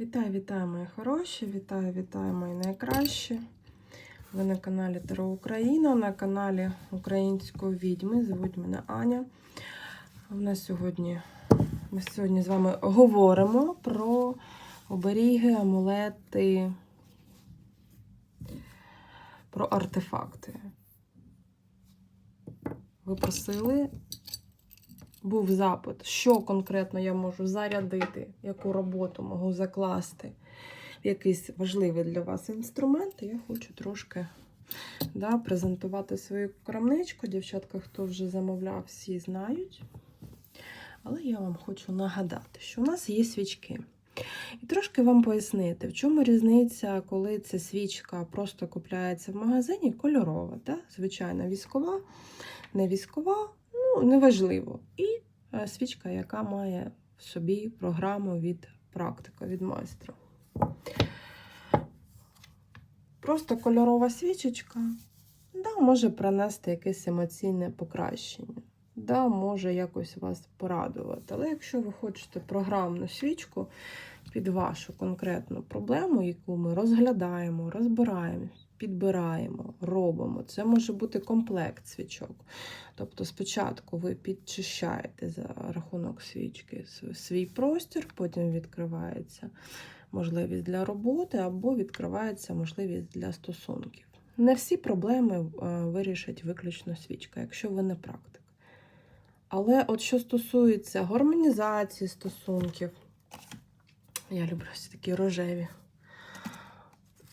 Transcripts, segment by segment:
Вітаю, вітаю, мої хороші! Вітаю, вітаю, мої найкращі. Ви на каналі Таро Україна, на каналі Української відьми. Звуть мене Аня. У нас сьогодні ми сьогодні з вами говоримо про оберіги, амулети, про артефакти. Ви просили був запит, що конкретно я можу зарядити, яку роботу можу закласти в якийсь важливий для вас інструмент. Я хочу трошки да, презентувати свою крамничку. Дівчатка, хто вже замовляв, всі знають. Але я вам хочу нагадати, що у нас є свічки. І трошки вам пояснити, в чому різниця, коли ця свічка просто купляється в магазині, кольорова, да? звичайно, військова, не військова, ну, неважливо. І е, свічка, яка має в собі програму від практика, від майстра. Просто кольорова свічечка да, може принести якесь емоційне покращення. Да, може якось вас порадувати. Але якщо ви хочете програмну свічку під вашу конкретну проблему, яку ми розглядаємо, розбираємо, підбираємо, робимо, це може бути комплект свічок. Тобто спочатку ви підчищаєте за рахунок свічки свій простір, потім відкривається можливість для роботи або відкривається можливість для стосунків. Не всі проблеми е, вирішить виключно свічка, якщо ви не практик. Але от що стосується гармонізації стосунків, я люблю ось такі рожеві.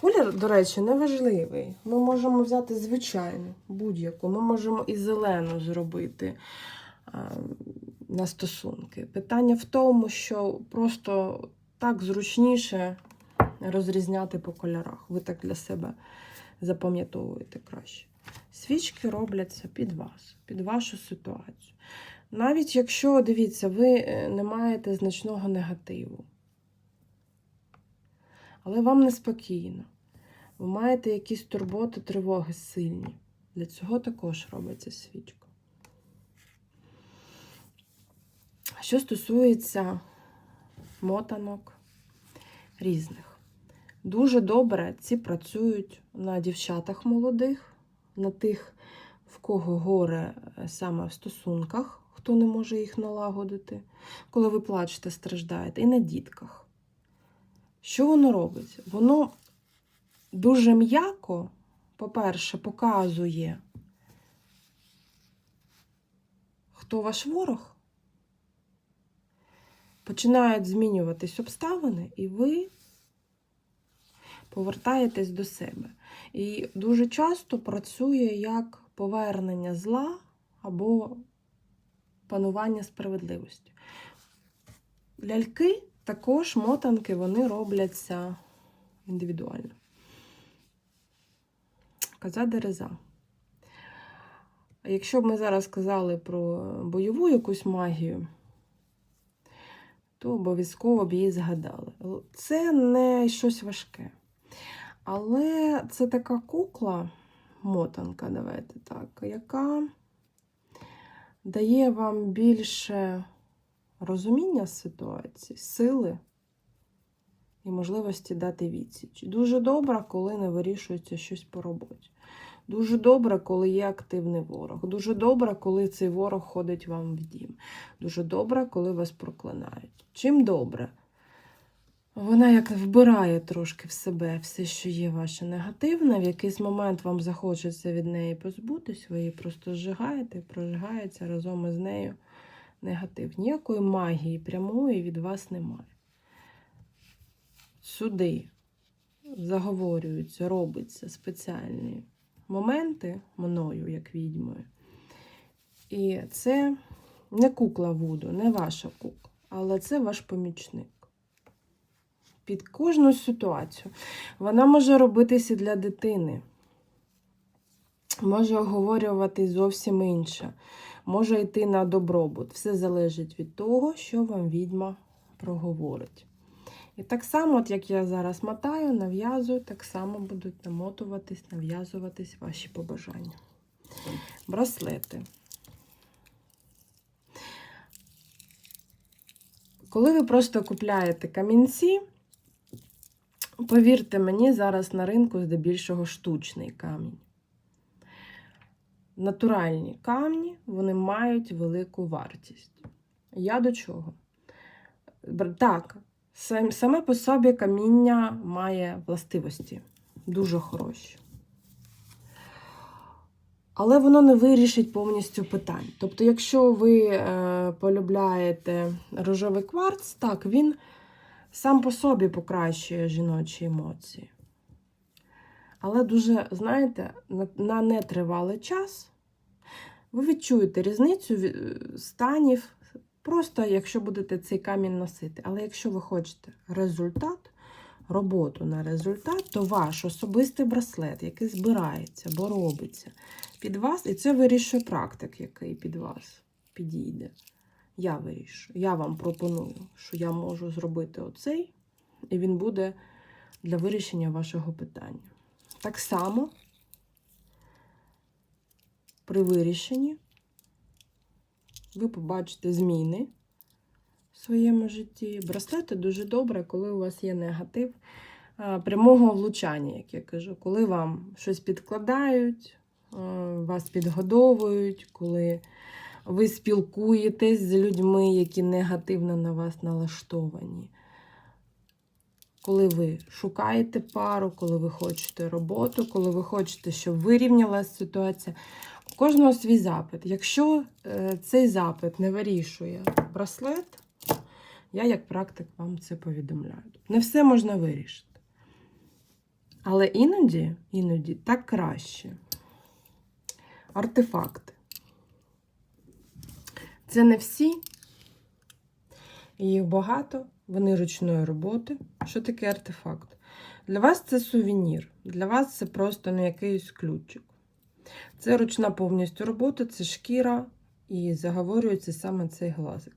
Колір, до речі, не важливий. Ми можемо взяти звичайну, будь-яку. Ми можемо і зелену зробити а, на стосунки. Питання в тому, що просто так зручніше розрізняти по кольорах. Ви так для себе запам'ятовуєте краще. Свічки робляться під вас, під вашу ситуацію. Навіть якщо, дивіться, ви е, не маєте значного негативу, але вам неспокійно, ви маєте якісь турботи, тривоги сильні. Для цього також робиться свічка. Що стосується мотанок різних. Дуже добре ці працюють на дівчатах молодих, на тих, в кого горе е, саме в стосунках, хто не може їх налагодити, коли ви плачете, страждаєте, і на дітках. Що воно робить? Воно дуже м'яко, по-перше, показує, хто ваш ворог. Починають змінюватись обставини, і ви повертаєтесь до себе. І дуже часто працює як повернення зла або панування справедливості. Ляльки також мотанки вони робляться індивідуально. Коза дереза. Якщо б ми зараз казали про бойову якусь магію, то обов'язково б її згадали. Це не щось важке. Але це така кукла, мотанка, давайте так, яка дає вам більше розуміння ситуації, сили і можливості дати відсіч. Дуже добре, коли не вирішується щось по роботі. Дуже добре, коли є активний ворог. Дуже добре, коли цей ворог ходить вам в дім. Дуже добре, коли вас проклинають. Чим добре? Вона як вбирає трошки в себе все, що є ваше негативне. В якийсь момент вам захочеться від неї позбутись, ви її просто зжигаєте, прожигається разом із нею негатив. Ніякої магії прямої від вас немає. Сюди заговорюються, робиться спеціальні моменти мною, як відьмою. І це не кукла Вуду, не ваша кукла, але це ваш помічник. Під кожну ситуацію. Вона може робитися для дитини, може оговорювати зовсім інше, може йти на добробут. Все залежить від того, що вам відьма проговорить. І так само, от як я зараз мотаю, нав'язую, так само будуть намотуватись, нав'язуватись ваші побажання. Браслети. Коли ви просто купляєте камінці, Повірте мені, зараз на ринку здебільшого штучний камінь. Натуральні камні вони мають велику вартість. Я до чого? Так, саме по собі каміння має властивості дуже хороші. Але воно не вирішить повністю питань. Тобто, якщо ви е, полюбляєте рожовий кварц, так, він сам по собі покращує жіночі емоції. Але дуже, знаєте, на, нетривалий час ви відчуєте різницю ві- станів, просто якщо будете цей камінь носити. Але якщо ви хочете результат, роботу на результат, то ваш особистий браслет, який збирається, бо робиться під вас, і це вирішує практик, який під вас підійде. Я вирішую. Я вам пропоную, що я можу зробити оцей, і він буде для вирішення вашого питання. Так само при вирішенні ви побачите зміни в своєму житті. Браслети дуже добре, коли у вас є негатив прямого влучання, як я кажу, коли вам щось підкладають, вас підгодовують, коли ви спілкуєтесь з людьми, які негативно на вас налаштовані. Коли ви шукаєте пару, коли ви хочете роботу, коли ви хочете, щоб вирівнялася ситуація. Кожного свій запит. Якщо е, цей запит не вирішує браслет, я як практик вам це повідомляю. Не все можна вирішити. Але іноді, іноді так краще. Артефакти. Це не всі, їх багато, вони ручної роботи. Що таке артефакт? Для вас це сувенір, для вас це просто не якийсь ключик. Це ручна повністю робота, це шкіра і заговорюється саме цей глазик.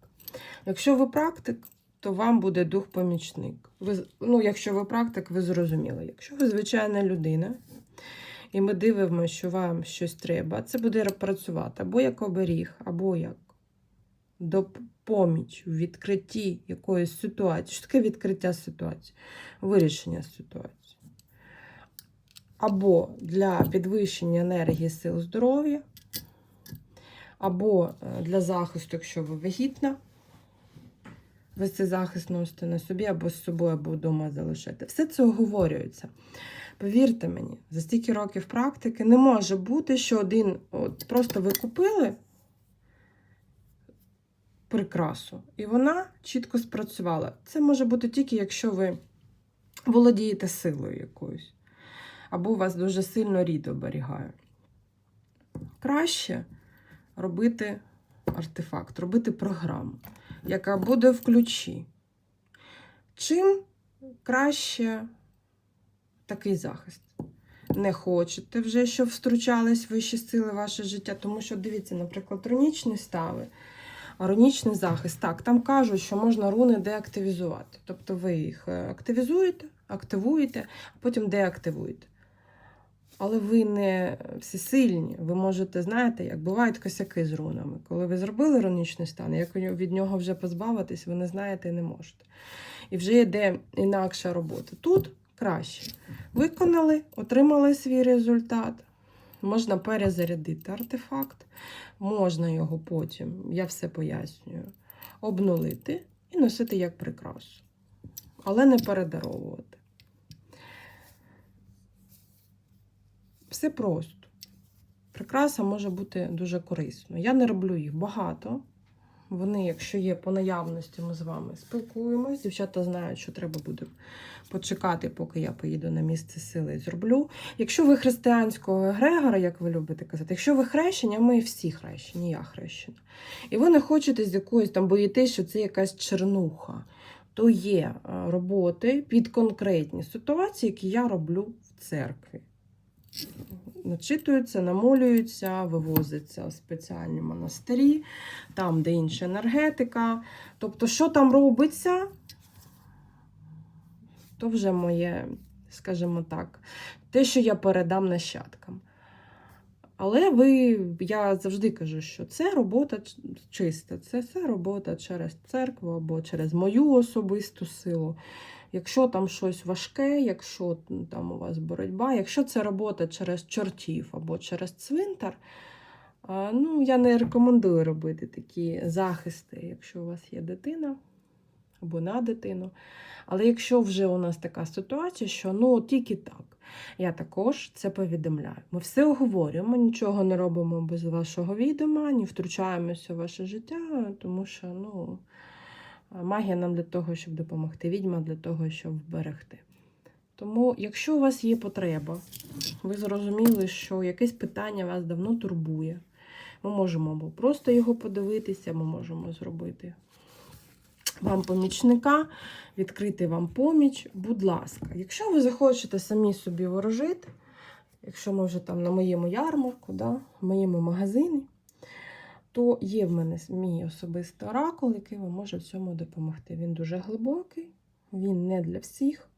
Якщо ви практик, то вам буде дух-помічник. Ви, ну, якщо ви практик, ви зрозуміли. Якщо ви звичайна людина, і ми дивимося, що вам щось треба, це буде працювати або як оберіг, або як допоміч у відкритті якоїсь ситуації. Що таке відкриття ситуації? Вирішення ситуації. Або для підвищення енергії сил здоров'я, або е, для захисту, якщо ви вагітна. Ви цей захист носите на собі, або з собою, або вдома залишите. Все це оговорюється. Повірте мені, за стільки років практики не може бути, що один от, просто ви купили прикрасу, і вона чітко спрацювала. Це може бути тільки, якщо ви володієте силою якоюсь, або вас дуже сильно рід оберігає. Краще робити артефакт, робити програму, яка буде в ключі. Чим краще такий захист? Не хочете вже, щоб втручались вищі сили ваше життя, тому що, дивіться, наприклад, рунічні стави, рунічний захист, так, там кажуть, що можна руни деактивізувати. Тобто ви їх е, активізуєте, активуєте, а потім деактивуєте. Але ви не всесильні. Ви можете, знаєте, як бувають косяки з рунами. Коли ви зробили рунічний стан, як від нього вже позбавитись, ви не знаєте і не можете. І вже йде інакша робота. Тут краще. Виконали, отримали свій результат. Можна перезарядити артефакт, можна його потім, я все пояснюю, обнулити і носити як прикрасу. Але не передаровувати. Все просто. Прикраса може бути дуже корисною. Я не роблю їх багато. Вони, якщо є по наявності, ми з вами спілкуємось. Дівчата знають, що треба буде почекати, поки я поїду на місце сили і зроблю. Якщо ви християнського егрегора, як ви любите казати, якщо ви хрещені, а ми всі хрещені, я хрещена. І ви не хочете з якоїсь там боїтесь, що це якась чернуха, то є е, роботи під конкретні ситуації, які я роблю в церкві. Начитуються, намолюються, вивозяться в спеціальні монастирі, там, де інша енергетика. Тобто, що там робиться, то вже моє, скажімо так, те, що я передам нащадкам. Але ви, я завжди кажу, що це робота чиста, це все робота через церкву або через мою особисту силу. Якщо там щось важке, якщо там у вас боротьба, якщо це робота через чортів або через цвинтар, ну, я не рекомендую робити такі захисти, якщо у вас є дитина або на дитину. Але якщо вже у нас така ситуація, що ну тільки так, я також це повідомляю. Ми все оговорюємо, нічого не робимо без вашого відома, не втручаємося в ваше життя, тому що ну, магія нам для того, щоб допомогти, відьма для того, щоб вберегти. Тому, якщо у вас є потреба, ви зрозуміли, що якесь питання вас давно турбує, ми можемо або просто його подивитися, ми можемо зробити вам помічника, відкрити вам поміч. Будь ласка, якщо ви захочете самі собі ворожити, якщо ми вже там на моєму ярмарку, да, в моєму магазині, то є в мене мій особистий оракул, який вам може в цьому допомогти. Він дуже глибокий, він не для всіх.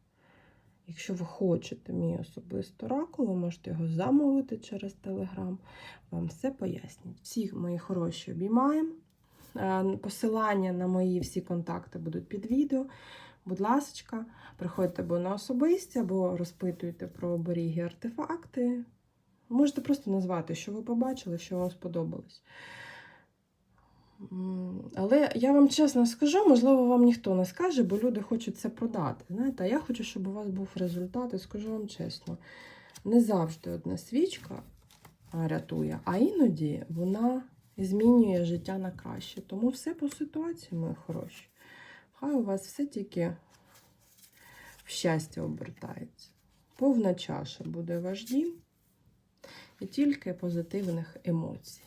Якщо ви хочете мій особистий оракул, ви можете його замовити через Телеграм. Вам все пояснять. Всіх мої хороші обіймаємо. Е, Посилання на мої всі контакти будуть під відео. Будь ласка, приходьте або на особисті, або розпитуйте про оберіги артефакти. Можете просто назвати, що ви побачили, що вам сподобалось. Але я вам чесно скажу, можливо, вам ніхто не скаже, бо люди хочуть це продати. Знаєте, я хочу, щоб у вас був результат, і скажу вам чесно, не завжди одна свічка рятує, а іноді вона змінює життя на краще. Тому все по ситуації, мої хороші. Хай у вас все тільки в щастя обертається. Повна чаша буде ваш дім і тільки позитивних емоцій.